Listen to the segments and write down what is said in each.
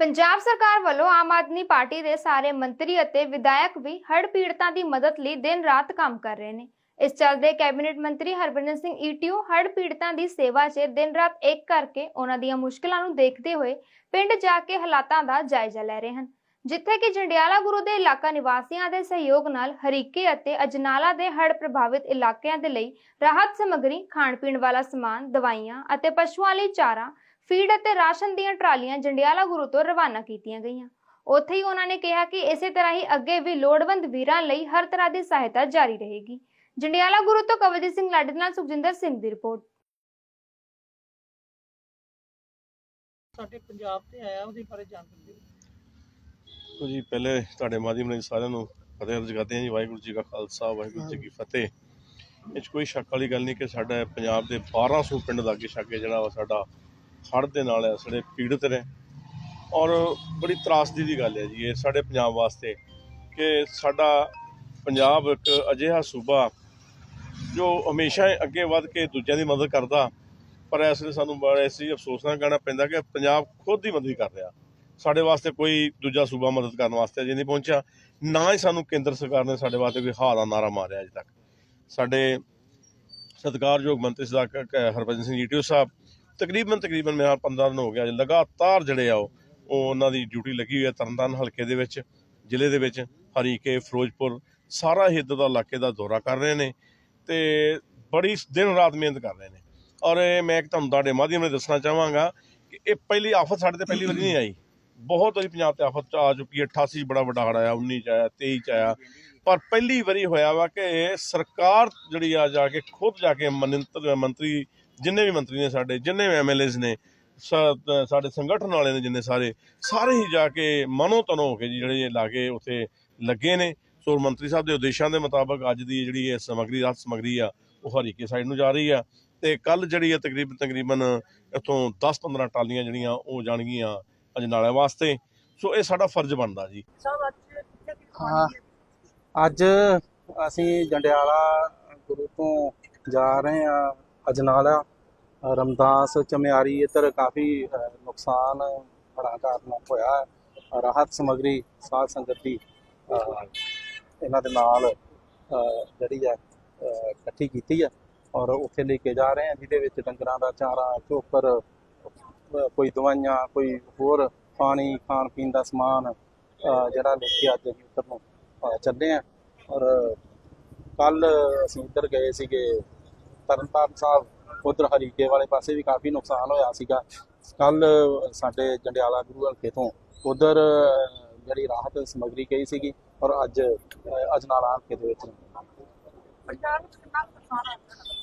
ਪੰਜਾਬ ਸਰਕਾਰ ਵੱਲੋਂ ਆਮ ਆਦਮੀ ਪਾਰਟੀ ਦੇ ਸਾਰੇ ਮੰਤਰੀ ਅਤੇ ਵਿਧਾਇਕ ਵੀ ਹੜ੍ਹ ਪੀੜਤਾਂ ਦੀ ਮਦਦ ਲਈ ਦਿਨ ਰਾਤ ਕੰਮ ਕਰ ਰਹੇ ਨੇ। ਇਸ ਚੱਲਦੇ ਕੈਬਨਿਟ ਮੰਤਰੀ ਹਰਭਜਨ ਸਿੰਘ ਈਟੀਓ ਹੜ੍ਹ ਪੀੜਤਾਂ ਦੀ ਸੇਵਾ 'ਚ ਦਿਨ ਰਾਤ ਇੱਕ ਕਰਕੇ ਉਹਨਾਂ ਦੀਆਂ ਮੁਸ਼ਕਲਾਂ ਨੂੰ ਦੇਖਦੇ ਹੋਏ ਪਿੰਡ ਜਾ ਕੇ ਹਾਲਾਤਾਂ ਦਾ ਜਾਇਜ਼ਾ ਲੈ ਰਹੇ ਹਨ। ਜਿੱਥੇ ਕਿ ਜੰਡਿਆਲਾ ਗੁਰੂ ਦੇ ਇਲਾਕਾ ਨਿਵਾਸੀਆਂ ਦੇ ਸਹਿਯੋਗ ਨਾਲ ਹਰੀਕੇ ਅਤੇ ਅਜਨਾਲਾ ਦੇ ਹੜ੍ਹ ਪ੍ਰਭਾਵਿਤ ਇਲਾਕਿਆਂ ਦੇ ਲਈ ਰਾਹਤ ਸਮੱਗਰੀ ਖਾਣ ਪੀਣ ਵਾਲਾ ਸਮਾਨ, ਦਵਾਈਆਂ ਅਤੇ ਪਸ਼ੂਆਂ ਲਈ ਚਾਰਾ ਫੀਡ ਅਤੇ ਰਾਸ਼ਨ ਦੀਆਂ ਟਰਾਲੀਆਂ ਜੰਡਿਆਲਾ ਗੁਰੂ ਤੋਂ ਰਵਾਨਾ ਕੀਤੀਆਂ ਗਈਆਂ। ਉੱਥੇ ਹੀ ਉਹਨਾਂ ਨੇ ਕਿਹਾ ਕਿ ਇਸੇ ਤਰ੍ਹਾਂ ਹੀ ਅੱਗੇ ਵੀ ਲੋੜਵੰਦ ਵੀਰਾਂ ਲਈ ਹਰ ਤਰ੍ਹਾਂ ਦੀ ਸਹਾਇਤਾ ਜਾਰੀ ਰਹੇਗੀ। ਜੰਡਿਆਲਾ ਗੁਰੂ ਤੋਂ ਕਵਲਜੀਤ ਸਿੰਘ ਲਾਡੀ ਦੇ ਨਾਲ ਸੁਖਜਿੰਦਰ ਸਿੰਘ ਦੀ ਰਿਪੋਰਟ। ਸਾਡੇ ਪੰਜਾਬ ਤੇ ਆਇਆ ਉਹਦੇ ਬਾਰੇ ਜਾਣਕਾਰੀ ਦਿਓ। ਦੇਖੋ ਜੀ ਪਹਿਲੇ ਤੁਹਾਡੇ ਮਾਧਿਅਮ ਨਾਲ ਸਾਰਿਆਂ ਨੂੰ ਫਤਿਹ ਅਰਜ਼ ਕਰਦੇ ਹਾਂ ਜੀ ਵਾਹਿਗੁਰੂ ਜੀ ਕਾ ਖਾਲਸਾ ਵਾਹਿਗੁਰੂ ਜੀ ਕੀ ਫਤਿਹ। ਇਹ ਕੋਈ ਸ਼ੱਕ ਵਾਲੀ ਗੱਲ ਨਹੀਂ ਕਿ ਸਾਡਾ ਪੰਜਾਬ ਦੇ 1200 ਪਿੰਡ ਲਾਗੇ ਛਾਗੇ ਜਿਹੜਾ ਸਾਡਾ ਹੜ੍ਹ ਦੇ ਨਾਲ ਇਸ ਵੇਲੇ ਪੀੜਤ ਨੇ। ਔਰ ਬੜੀ ਤਰਾਸਦੀ ਦੀ ਗੱਲ ਹੈ ਜੀ ਇਹ ਸਾਡੇ ਪੰਜਾਬ ਵਾਸਤੇ ਕਿ ਸਾਡਾ ਪੰਜਾਬ ਇੱਕ ਅਜਿਹਾ ਸੂਬਾ ਜੋ ਹਮੇਸ਼ਾ ਅੱਗੇ ਵੱਧ ਕੇ ਦੂਜਿਆਂ ਦੀ ਮਦਦ ਕਰਦਾ, ਪਰ ਇਸ ਲਈ ਸਾਨੂੰ ਬੜਾ ਇਸ ਅਫਸੋਸ ਨਾਲ ਕਹਿਣਾ ਪੈਂਦਾ ਕਿ ਪੰਜਾਬ ਖੁਦ ਹੀ ਮਦਦ ਕਰ ਰਿਹਾ। ਸਾਡੇ ਵਾਸਤੇ ਕੋਈ ਦੂਜਾ ਸੂਬਾ ਮਦਦ ਕਰਨ ਵਾਸਤੇ ਅਜੇ ਨਹੀਂ ਪਹੁੰਚਿਆ, ਨਾ ਹੀ ਸਾਨੂੰ ਕੇਂਦਰ ਸਰਕਾਰ ਨੇ ਸਾਡੇ ਵਾਸਤੇ ਕੋਈ ਹਾਲ ਦਾ ਨਾਰਾ ਮਾਰਿਆ ਅਜੇ ਤੱਕ। ਸਾਡੇ ਸਤਿਕਾਰਯੋਗ ਮੰਤਰੀ ਸਦਾ ਹਰਭਜਨ ਸਿੰਘ ਜੀਟੀਓ ਸਾਹਿਬ ਤਕਰੀਬਨ ਤਕਰੀਬਨ ਮੇਰਾ 15 ਦਿਨ ਹੋ ਗਿਆ। ਜੀ ਲਗਾਤਾਰ ਜਿਹੜੇ ਆ ਉਹ ਉਹਨਾਂ ਦੀ ਡਿਊਟੀ ਲੱਗੀ ਹੋਈ ਹੈ ਤਰਨਤਾਰਨ ਹਲਕੇ ਦੇ ਵਿੱਚ, ਜ਼ਿਲ੍ਹੇ ਦੇ ਵਿੱਚ ਹਰੀਕੇ ਫਿਰੋਜ਼ਪੁਰ, ਸਾਰਾ ਹੀ ਇੱਧਰ ਦਾ ਇਲਾਕੇ ਦਾ ਦੌਰਾ ਕਰ ਰਹੇ ਨੇ ਤੇ ਬੜੀ ਦਿਨ ਰਾਤ ਮਿਹਨਤ ਕਰ ਰਹੇ ਨੇ। ਔਰ ਇਹ ਮੈਂ ਇੱਕ ਤੁਹਾਨੂੰ ਤੁਹਾਡੇ ਮਾਧਿਅਮ ਨਾਲ ਦੱਸਣਾ ਚਾਹਾਂਗਾ ਕਿ ਇਹ ਪਹਿਲੀ ਆਫਤ ਸਾਡੇ ਤੇ ਪਹਿਲੀ ਵਾਰੀ ਨਹੀਂ ਆਈ। ਬਹੁਤ ਵਾਰੀ ਪੰਜਾਬ ਤੇ ਆਫਤ ਆ ਚੁੱਕੀ ਹੈ। 88 'ਚ ਬੜਾ ਵੱਡਾ ਹੜ੍ਹ ਆਇਆ 19 ਚ ਆਇਆ 23 ਚ ਆਇਆ। ਪਰ ਪਹਿਲੀ ਵਾਰੀ ਹੋਇਆ ਵਾ ਕਿ ਸਰਕਾਰ ਜਿਹੜੀ ਆ ਜਾ ਕੇ ਖੁਦ ਜਾ ਕੇ ਮੰਤਰ ਮੰਤਰੀ ਜਿੰਨੇ ਵੀ ਮੰਤਰੀ ਨੇ ਸਾਡੇ ਜਿੰਨੇ ਵੀ ਐਮਐਲਏਸ ਨੇ ਸ- ਸਾਡੇ ਸੰਗਠਨ ਵਾਲੇ ਨੇ ਜਿੰਨੇ ਸਾਰੇ ਸਾਰੇ ਹੀ ਜਾ ਕੇ ਮਨੋ ਤਨੋ ਹੋ ਕੇ ਜਿਹੜੇ ਇਹ ਲਾਗੇ ਉੱਥੇ ਲੱਗੇ ਨੇ। ਸੋ ਮੰਤਰੀ ਸਾਹਿਬ ਦੇ ਉਦੇਸ਼ਾਂ ਦੇ ਮੁਤਾਬਕ ਅੱਜ ਦੀ ਜਿਹੜੀ ਇਹ ਸਮਗਰੀ ਰਾਤ ਸਮਗਰੀ ਆ ਉਹ ਹਰੀਕੇ ਸਾਈਡ ਨੂੰ ਜਾ ਰਹੀ ਆ। ਤੇ ਕੱਲ ਜਿਹੜੀ ਆ ਤਕਰੀਬਨ ਤਕਰੀਬਨ ਇੱਥੋਂ 10-15 ਟਾਲੀਆਂ ਜਿਹੜੀਆਂ ਉਹ ਜਾਣਗੀਆਂ ਅਜਨਾਲੇ ਵਾਸਤੇ। ਸੋ ਇਹ ਸਾਡਾ ਫਰਜ਼ ਬਣਦਾ ਜੀ। ਅੱਜ ਕਿ ਹਾਂ। ਅਸੀਂ ਜੰਡਿਆਲਾ ਗੁਰੂ ਤੋਂ ਜਾ ਰਹੇ ਹਾਂ। ਅਜਨਾਲਾ, ਰਮਦਾਸ, ਚਮਿਆਰੀ, ਇੱਧਰ ਕਾਫੀ ਨੁਕਸਾਨ ਹੜ੍ਹਾਂ ਕਾਰਨ ਹੋਇਆ ਹੈ। ਰਾਹਤ ਸਮਗਰੀ, ਸਾਧ ਸੰਗਤ ਦੀ ਇਹਨਾਂ ਦੇ ਨਾਲ ਜਿਹੜੀ ਹੈ ਇਕੱਠੀ ਕੀਤੀ ਹੈ ਔਰ ਉੱਥੇ ਲੈ ਕੇ ਜਾ ਰਹੇ ਹਾਂ, ਜਿਹਦੇ ਵਿੱਚ ਡੰਗਰਾਂ ਦਾ ਚਾਰਾ ਚੋਕਰ ਕੋਈ ਦਵਾਈਆਂ, ਕੋਈ ਹੋਰ ਪਾਣੀ, ਖਾਣ ਪੀਣ ਦਾ ਸਮਾਨ ਜਿਹੜਾ ਲੈ ਕੇ ਅੱਜ ਅਸੀਂ ਉੱਧਰ ਨੂੰ ਚੱਲੇ ਆ ਔਰ ਕੱਲ ਅਸੀਂ ਇੱਧਰ ਗਏ ਸੀਗੇ ਤਰਨਤਾਰਨ ਸਾਹਿਬ ਉਧਰ ਹਰੀਕੇ ਵਾਲੇ ਪਾਸੇ ਵੀ ਕਾਫੀ ਨੁਕਸਾਨ ਹੋਇਆ ਸੀਗਾ। ਕੱਲ ਸਾਡੇ ਜੰਡਿਆਲਾ ਗੁਰੂ ਹਲਕੇ ਤੋਂ ਉਧਰ ਜਿਹੜੀ ਰਾਹਤ ਸਮਗਰੀ ਗਈ ਸੀਗੀ ਔਰ ਅੱਜ ਅਜਨਾਲਾ ਹਲਕੇ ਦੇ ਵਿੱਚ।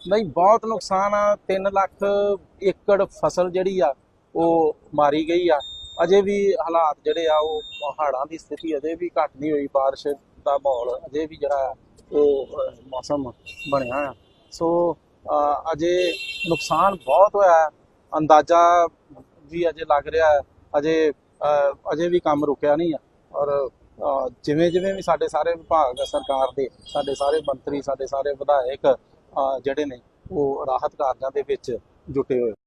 ਨਹੀਂ, ਬਹੁਤ ਨੁਕਸਾਨ ਆ। 3 ਲੱਖ ਏਕੜ ਫਸਲ ਜਿਹੜੀ ਆ, ਉਹ ਮਾਰੀ ਗਈ ਆ। ਅਜੇ ਵੀ ਹਾਲਾਤ ਜਿਹੜੇ ਆ, ਉਹ ਪਹਾੜਾਂ ਦੀ ਸਥਿਤੀ ਅਜੇ ਵੀ ਘੱਟ ਨਹੀਂ ਹੋਈ। ਬਾਰਿਸ਼ ਦਾ ਮਾਹੌਲ ਅਜੇ ਵੀ ਜਿਹੜਾ ਆ, ਉਹ ਮੌਸਮ ਬਣਿਆ ਆ। ਸੋ ਅਜੇ ਨੁਕਸਾਨ ਬਹੁਤ ਹੋਇਆ ਅੰਦਾਜ਼ਾ ਵੀ ਅਜੇ ਲੱਗ ਰਿਹਾ ਹੈ। ਅਜੇ ਅਜੇ ਵੀ ਕੰਮ ਰੁਕਿਆ ਨਹੀਂ ਆ ਔਰ ਜਿਵੇਂ ਜਿਵੇਂ ਵੀ ਸਾਡੇ ਸਾਰੇ ਵਿਭਾਗ ਸਰਕਾਰ ਦੇ, ਸਾਡੇ ਸਾਰੇ ਮੰਤਰੀ, ਸਾਡੇ ਸਾਰੇ ਵਿਧਾਇਕ ਜਿਹੜੇ ਨੇ, ਉਹ ਰਾਹਤ ਕਾਰਜਾਂ ਦੇ ਵਿੱਚ ਜੁਟੇ ਹੋਏ।